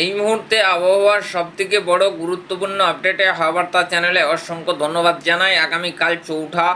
এই মুহূর্তে আবহাওয়ার সবথেকে বড় গুরুত্বপূর্ণ আপডেটে হাওয়াবার্তা চ্যানেলে অসংখ্য ধন্যবাদ জানাই। আগামীকাল চৌঠা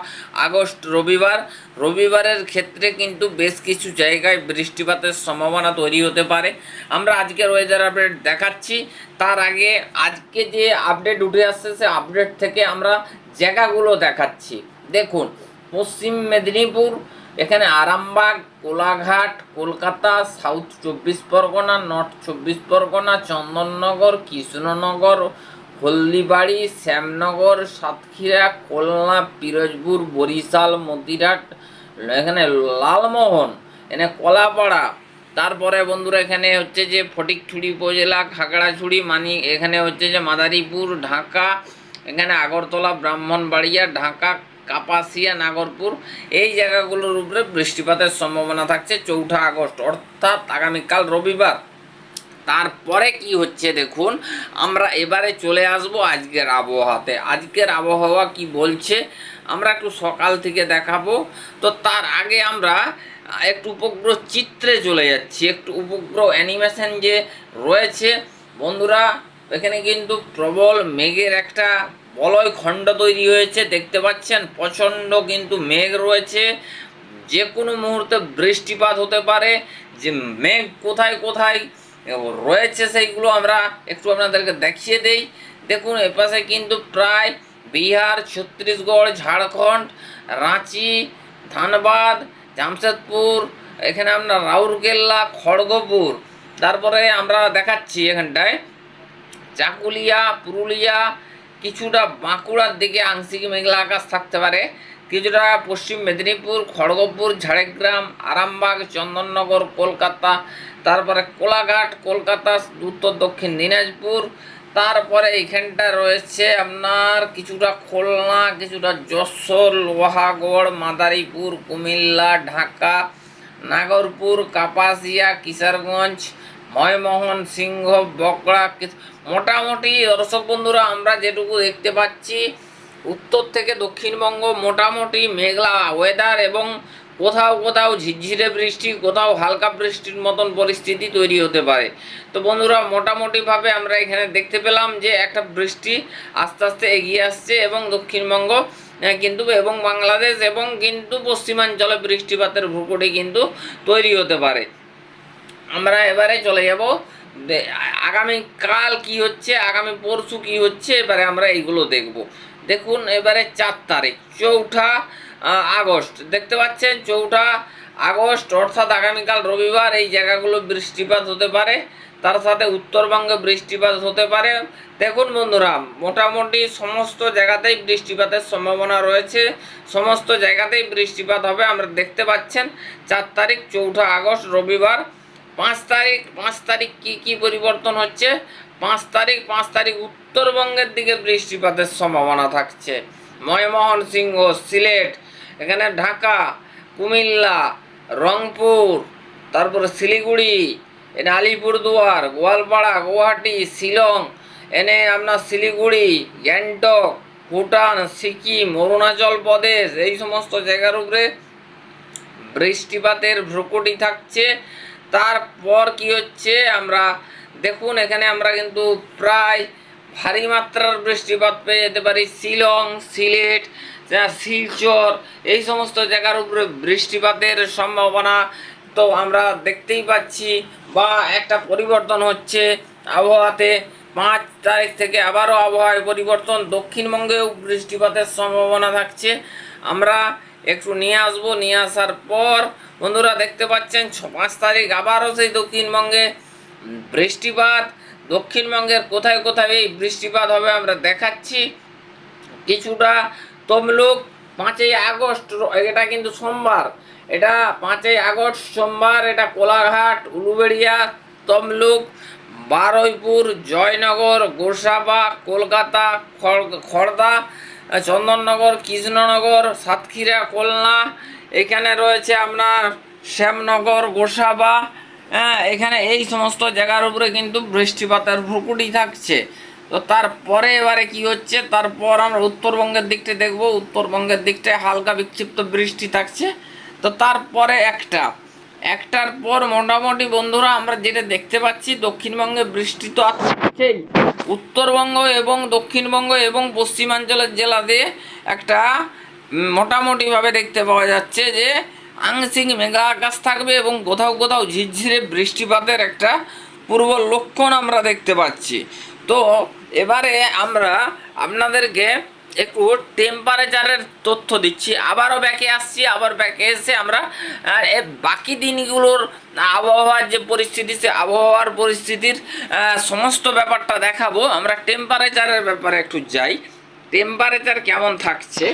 আগস্ট রবিবার। রবিবারের ক্ষেত্রে কিন্তু বেশ কিছু জায়গায় বৃষ্টিপাতের সম্ভাবনা তৈরি হতে পারে। আমরা আজকের ওয়েদার আপডেট দেখাচ্ছি। তার আগে আজকে যে আপডেট উঠে আসছে, সে আপডেট থেকে আমরা জায়গাগুলো দেখাচ্ছি। দেখুন, পশ্চিম মেদিনীপুর এখানে আরামবাগ কোলাঘাট কলকাতা, সাউথ চব্বিশ পরগনা, নর্থ চব্বিশ পরগনা, চন্দননগর, কৃষ্ণনগর, হলদিবাড়ি, শ্যামনগর, সাতক্ষীরা, খুলনা, পিরোজপুর, বরিশাল মতিরাট এখানে লালমোহন, এখানে কলাপাড়া। তারপরে বন্ধুরা এখানে হচ্ছে যে ফটিকছুড়ি উপজেলা, খাগড়াছড়ি, মানি, এখানে হচ্ছে যে মাদারীপুর, ঢাকা, এখানে আগরতলা, ব্রাহ্মণবাড়িয়া, ঢাকা কাপাসিয়া, নাগরপুর, এই জায়গাগুলোর উপরে বৃষ্টিপাতের সম্ভাবনা থাকছে চৌঠা আগস্ট। অর্থাৎ আগামীকাল রবিবার। তারপরে কি হচ্ছে দেখুন, আমরা এবারে চলে আসব আজকের আবহাওয়াতে। আজকের আবহাওয়া কি বলছে, আমরা একটু সকাল থেকে দেখাবো। তো তার আগে আমরা একটু উপগ্রহ চিত্রে চলে যাচ্ছি। একটু উপগ্রহ অ্যানিমেশন যে রয়েছে, বন্ধুরা, এখানে কিন্তু প্রবল মেঘের একটা বলয় খণ্ড তৈরি হয়েছে, দেখতে পাচ্ছেন? প্রচণ্ড কিন্তু মেঘ রয়েছে। যে কোনো মুহূর্তে বৃষ্টিপাত হতে পারে। যে মেঘ কোথায় কোথায় রয়েছে সেইগুলো আমরা একটু আপনাদেরকে দেখিয়ে দেই। দেখুন, এপাশে কিন্তু প্রায় বিহার, ছত্তিশগড়, ঝাড়খণ্ড, রাঁচি, ধানবাদ, জামশেদপুর, এখানে আপনার রাউরকেল্লা, খড়গপুর। তারপরে আমরা দেখাচ্ছি এখানটায়। চাকুলিয়া, পুরুলিয়া কিছুটা বাঁকুড়ার দিকে আংশিক মেঘলা আকাশ থাকতে পারে। কিছুটা পশ্চিম মেদিনীপুর, খড়গপুর, ঝাড়গ্রাম, আরামবাগ, চন্দননগর, কলকাতা, তারপরে কোলাঘাট, কলকাতা, উত্তর দক্ষিণ দিনাজপুর, তারপরে এইখানটা রয়েছে আপনার কিছুটা খুলনা, কিছুটা যশোর, লোহাগড়, মাদারীপুর, কুমিল্লা, ঢাকা, নাগরপুর, কাপাসিয়া, কিশোরগঞ্জ ময়মোহন সিংহ বকড়া মোটামুটি দর্শক বন্ধুরা, আমরা যেটুকু দেখতে পাচ্ছি, উত্তর থেকে দক্ষিণবঙ্গ মোটামুটি মেঘলা ওয়েদার এবং কোথাও কোথাও ঝিরঝিরে বৃষ্টি, কোথাও হালকা বৃষ্টির মতন পরিস্থিতি তৈরি হতে পারে। তো বন্ধুরা, মোটামুটিভাবে আমরা এখানে দেখতে পেলাম যে একটা বৃষ্টি আস্তে আস্তে এগিয়ে আসছে এবং দক্ষিণবঙ্গ কিন্তু, এবং বাংলাদেশ এবং কিন্তু পশ্চিমাঞ্চলে বৃষ্টিপাতের ভূকুটি কিন্তু তৈরি হতে পারে। আমরা এবারে চলে যাব। আগামী কাল কি হচ্ছে, আগামী পরশু কি হচ্ছে, এবারে আমরা এইগুলো দেখব। দেখুন, এবারে চার তারিখ, চৌঠা আগস্ট। দেখতে পাচ্ছেন, চৌঠা আগস্ট, অর্থাৎ আগামীকাল রবিবার, এই জায়গাগুলো বৃষ্টিপাত হতে পারে। তার সাথে উত্তরবঙ্গে বৃষ্টিপাত হতে পারে। দেখুন বন্ধুরা, মোটামুটি সমস্ত জায়গাতেই বৃষ্টিপাতের সম্ভাবনা রয়েছে। সমস্ত জায়গাতেই বৃষ্টিপাত হবে, আমরা দেখতে পাচ্ছেন। চার তারিখ, চৌঠা আগস্ট, রবিবার। পাঁচ তারিখ পাঁচ তারিখ কি কি পরিবর্তন হচ্ছে? পাঁচ তারিখ পাঁচ তারিখ উত্তরবঙ্গের দিকে বৃষ্টিপাতের সম্ভাবনা থাকছে। ময়মোহন সিংহ সিলেট, এখানে ঢাকা, কুমিল্লা, রংপুর, তারপরে শিলিগুড়ি, এনে আলিপুরদুয়ার, গোয়ালপাড়া, গুয়াহাটি, শিলং, এনে আপনার শিলিগুড়ি, গ্যাংটক, ভুটান, সিকিম, অরুণাচল প্রদেশ, এই সমস্ত জায়গার উপরে বৃষ্টিপাতের ভ্রুকুটি থাকছে। তারপর কি হচ্ছে, আমরা দেখুন, এখানে আমরা কিন্তু প্রায় ভারী মাত্রার বৃষ্টিপাত পেয়ে যেতে পারি। শিলং, সিলেট শিলচর, এই সমস্ত জায়গার উপরে বৃষ্টিপাতের সম্ভাবনা তো আমরা দেখতেই পাচ্ছি বা একটা পরিবর্তন হচ্ছে আবহাওয়াতে। পাঁচ তারিখ থেকে আবারও আবহাওয়ায় পরিবর্তন। দক্ষিণবঙ্গেও বৃষ্টিপাতের সম্ভাবনা থাকছে। আমরা একটু নিয়ে আসব। নিয়ে আসার পর বন্ধুরা দেখতে পাচ্ছেন, ছ পাঁচ তারিখ আবারও সেই দক্ষিণবঙ্গে বৃষ্টিপাত। দক্ষিণবঙ্গের কোথায় কোথায় এই বৃষ্টিপাত হবে আমরা দেখাচ্ছি। কিছুটা তমলুক, পাঁচই আগস্ট এটা কিন্তু সোমবার। এটা পাঁচই আগস্ট সোমবার, এটা কোলাঘাট, উলুবেড়িয়া, তমলুক, বারুইপুর, জয়নগর, গোসাবা, কলকাতা, খড়- খড়দা চন্দননগর, কৃষ্ণনগর, সাতক্ষীরা, খুলনা, এখানে রয়েছে আপনার শ্যামনগর, গোসাবা হ্যাঁ এখানে এই সমস্ত জায়গার উপরে কিন্তু বৃষ্টিপাতের ভ্রুকুটি থাকছে। তো তারপরে এবারে কি হচ্ছে? তারপর আমরা উত্তরবঙ্গের দিকটা দেখব। উত্তরবঙ্গের দিকটায় হালকা বিক্ষিপ্ত বৃষ্টি থাকছে। তো তারপরে একটা একটার পর মোটামুটি বন্ধুরা আমরা যেটা দেখতে পাচ্ছি, দক্ষিণবঙ্গে বৃষ্টি তো আছেই উত্তরবঙ্গ এবং দক্ষিণবঙ্গ এবং পশ্চিমাঞ্চলের জেলাতে একটা মোটামুটিভাবে দেখতে পাওয়া যাচ্ছে যে, আংশিক মেঘা আকাশ থাকবে এবং কোথাও কোথাও ঝিরঝিরে বৃষ্টিপাতের একটা পূর্ব লক্ষণ আমরা দেখতে পাচ্ছি। তো, এবারে আমরা আপনাদেরকে একটু টেম্পারেচারের তথ্য দিচ্ছি। আবারও ব্যাকে আসছি, আবার ব্যাকে এসে আমরা এ বাকি দিনগুলোর আবহাওয়ার যে পরিস্থিতি, সে আবহাওয়ার পরিস্থিতির সমস্ত ব্যাপারটা দেখাবো। আমরা টেম্পারেচারের ব্যাপারে একটু যাই। টেম্পারেচার কেমন থাকছে?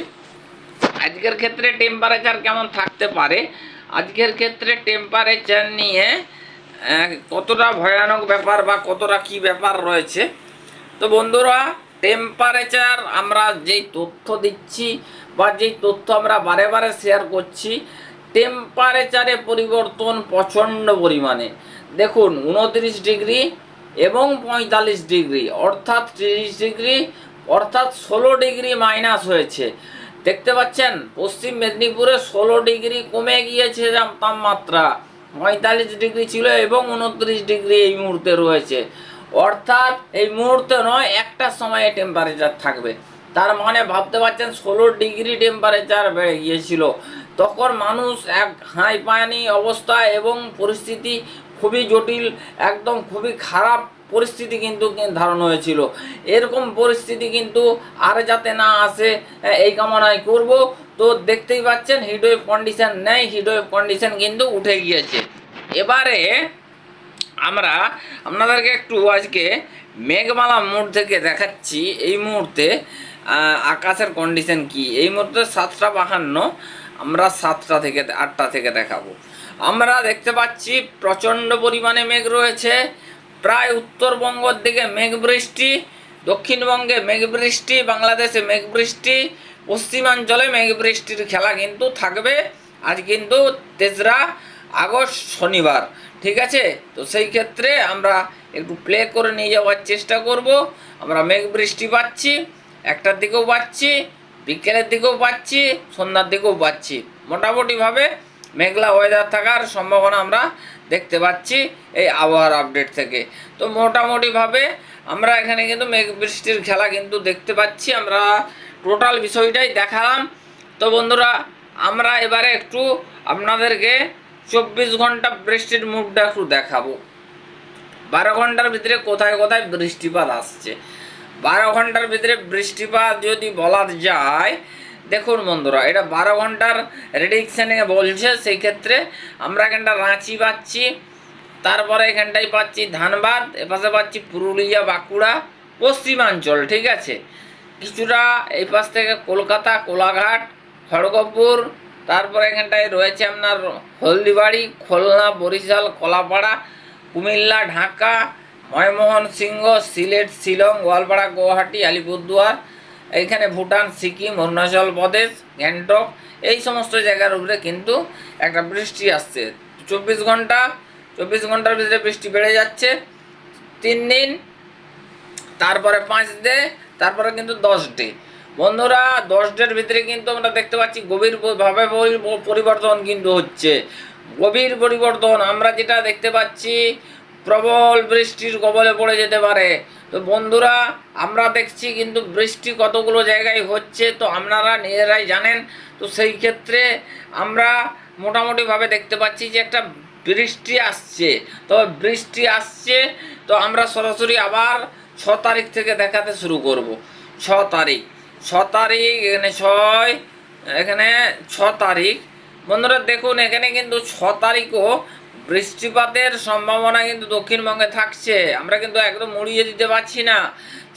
আজকের ক্ষেত্রে টেম্পারেচার কেমন থাকতে পারে? আজকের ক্ষেত্রে টেম্পারেচার নিয়ে কতটা ভয়ানক ব্যাপার বা কতটা কি ব্যাপার রয়েছে? তো বন্ধুরা টেম্পারেচার আমরা যেই তথ্য দিচ্ছি বা যেই তথ্য আমরা বারে বারে শেয়ার করছি টেম্পারেচারে পরিবর্তন প্রচণ্ড পরিমাণে। দেখুন, উনত্রিশ ডিগ্রি এবং পঁয়তাল্লিশ ডিগ্রি, অর্থাৎ তিরিশ ডিগ্রি, অর্থাৎ ষোলো ডিগ্রি মাইনাস হয়েছে। দেখতে পাচ্ছেন, পশ্চিম মেদিনীপুরে ষোলো ডিগ্রি কমে গিয়েছে তাপমাত্রা। পঁয়তাল্লিশ ডিগ্রি ছিল এবং উনত্রিশ ডিগ্রি এই মুহূর্তে রয়েছে। অর্থাৎ এই মুহূর্তে নয়, একটা সময়ে টেম্পারেচার থাকবে। তার মানে ভাবতে পারছেন, ষোলো ডিগ্রি টেম্পারেচার বেড়ে গিয়েছিল। তখন মানুষ এক হাই পানি অবস্থা এবং পরিস্থিতি খুবই জটিল, একদম খুবই খারাপ পরিস্থিতি কিন্তু ধারণ হয়েছিল। এরকম পরিস্থিতি কিন্তু আর যাতে না আসে এই কামনায় করব। তো দেখতেই পাচ্ছেন হিটওয়েভ কন্ডিশন নেই হিটওয়েভ কন্ডিশন কিন্তু উঠে গিয়েছে। এবারে আমরা আপনাদেরকে একটু আজকে মেঘমালা মোড় থেকে দেখাচ্ছি। এই মুহূর্তে আকাশের কন্ডিশন কি? এই মুহূর্তে সাতটা বাহান্ন, আমরা সাতটা থেকে, আটটা থেকে দেখাবো। আমরা দেখতে পাচ্ছি প্রচণ্ড পরিমাণে মেঘ রয়েছে। প্রায় উত্তরবঙ্গর দিকে মেঘ বৃষ্টি, দক্ষিণবঙ্গে মেঘ বৃষ্টি, বাংলাদেশে মেঘ বৃষ্টি, পশ্চিমাঞ্চলে মেঘ বৃষ্টির খেলা কিন্তু থাকবে। আজ কিন্তু তেসরা আগস্ট শনিবার, ঠিক আছে? তো সেই ক্ষেত্রে আমরা একটু প্লে করে নিয়ে যাওয়ার চেষ্টা করব। আমরা মেঘ বৃষ্টি পাচ্ছি, একটার দিকেও পাচ্ছি, বিকেলের দিকেও পাচ্ছি, সন্ধ্যার দিকেও পাচ্ছি। মোটামুটিভাবে মেঘলা ওয়েদার থাকার সম্ভাবনা আমরা দেখতে পাচ্ছি এই আবহাওয়ার আপডেট থেকে। তো মোটামুটিভাবে আমরা এখানে কিন্তু মেঘ বৃষ্টির খেলা কিন্তু দেখতে পাচ্ছি। আমরা টোটাল বিষয়টাই দেখালাম। তো বন্ধুরা, আমরা এবারে একটু আপনাদেরকে চব্বিশ ঘণ্টা বৃষ্টির মুখটা একটু দেখাবো। বারো ঘণ্টার ভিতরে কোথায় কোথায় বৃষ্টিপাত আসছে? বারো ঘণ্টার ভিতরে বৃষ্টিপাত যদি বলা যায়, দেখুন বন্ধুরা, এটা বারো ঘণ্টার রেডিকশানে বলছে সেই ক্ষেত্রে আমরা এখানটা রাঁচি পাচ্ছি, তারপরে এখানটাই পাচ্ছি ধানবাদ, এপাশে পাচ্ছি পুরুলিয়া, বাঁকুড়া, পশ্চিমাঞ্চল, ঠিক আছে? কিছুটা এই পাশ থেকে কলকাতা, কোলাঘাট, খড়গপুর তারপরে এখানটায় রয়েছে আপনার হলদিবাড়ি, খুলনা, বরিশাল, কলাপাড়া, কুমিল্লা, ঢাকা, ময়মোহন সিংহ, সিলেট, শিলং, গোয়ালপাড়া, গুয়াহাটি, আলিপুরদুয়ার, এইখানে ভুটান, সিকিম, অরুণাচল প্রদেশ, গ্যাংটক, এই সমস্ত জায়গার উপরে কিন্তু একটা বৃষ্টি আসছে। চব্বিশ ঘণ্টা, চব্বিশ ঘণ্টার ভিতরে বৃষ্টি বেড়ে যাচ্ছে। তিন দিন, তারপরে পাঁচ ডে, তারপরে কিন্তু দশ ডে। বন্ধুরা, দশ ডের ভিতরে কিন্তু আমরা দেখতে পাচ্ছি গভীর ভাবে পরিবর্তন কিন্তু হচ্ছে। গভীর পরিবর্তন, আমরা যেটা দেখতে পাচ্ছি, প্রবল বৃষ্টির কবলে পড়ে যেতে পারে। তো বন্ধুরা, আমরা দেখছি কিন্তু বৃষ্টি কতগুলো জায়গায় হচ্ছে, তো আপনারা নিজেরাই জানেন। তো সেই ক্ষেত্রে আমরা মোটামুটিভাবে দেখতে পাচ্ছি যে একটা বৃষ্টি আসছে। তো বৃষ্টি আসছে, তো আমরা সরাসরি আবার ছ তারিখ থেকে দেখাতে শুরু করব। ছ তারিখ। ছ তারিখ, এখানে ছয়, এখানে ছ তারিখ। বন্ধুরা দেখুন, এখানে কিন্তু ছ তারিখও বৃষ্টিপাতের সম্ভাবনা কিন্তু দক্ষিণবঙ্গে থাকছে। আমরা কিন্তু একদম মুড়িয়ে দিতে পারছি না।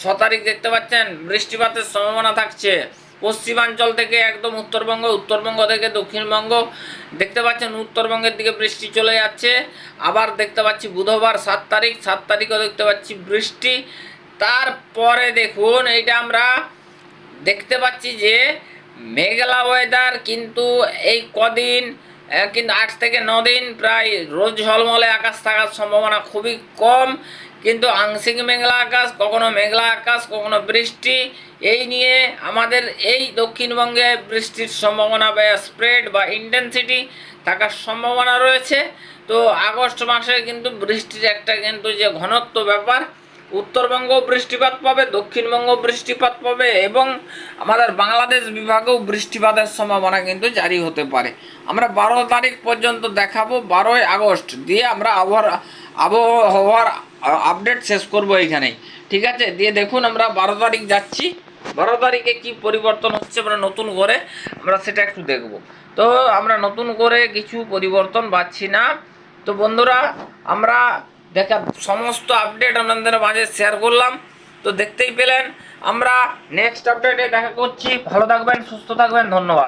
ছ তারিখ দেখতে পাচ্ছেন, বৃষ্টিপাতের সম্ভাবনা থাকছে। পশ্চিমাঞ্চল থেকে একদম উত্তরবঙ্গ উত্তরবঙ্গ থেকে দক্ষিণবঙ্গ। দেখতে পাচ্ছেন, উত্তরবঙ্গের দিকে বৃষ্টি চলে যাচ্ছে। আবার দেখতে পাচ্ছি, বুধবার সাত তারিখ, সাত তারিখও দেখতে পাচ্ছি বৃষ্টি। তারপরে দেখুন, এইটা আমরা দেখতে পাচ্ছি যে মেঘলা ওয়েদার কিন্তু এই কদিন কিন্তু আট থেকে ন দিন প্রায় রোজ ঝলমলে আকাশ থাকার সম্ভাবনা খুবই কম। কিন্তু আংশিক মেঘলা আকাশ, কখনো মেঘলা আকাশ, কখনো বৃষ্টি, এই নিয়ে আমাদের এই দক্ষিণবঙ্গে বৃষ্টির সম্ভাবনা বা স্প্রেড বা ইন্টেন্সিটি থাকার সম্ভাবনা রয়েছে। তো আগস্ট মাসে কিন্তু বৃষ্টির একটা কিন্তু যে ঘনত্ব ব্যাপার উত্তরবঙ্গ বৃষ্টিপাত পাবে, দক্ষিণবঙ্গ বৃষ্টিপাত পাবে এবং আমাদের বাংলাদেশ বিভাগেও বৃষ্টিপাতের সম্ভাবনা কিন্তু জারি হতে পারে। আমরা বারো তারিখ পর্যন্ত দেখাবো, বারোই আগস্ট দিয়ে আমরা আবহাওয়ার আবহাওয়ার আপডেট শেষ করব এইখানেই ঠিক আছে? দিয়ে দেখুন আমরা বারো তারিখ যাচ্ছি। বারো তারিখে কি পরিবর্তন হচ্ছে আমরা নতুন করে আমরা সেটা একটু দেখব। তো আমরা নতুন করে কিছু পরিবর্তন পাচ্ছি না। তো বন্ধুরা, আমরা দেখা, সমস্ত আপডেট আপনাদের মাঝে শেয়ার করলাম। তো দেখতেই পেলেন, আমরা নেক্সট আপডেটে দেখা করছি। ভালো থাকবেন, সুস্থ থাকবেন, ধন্যবাদ।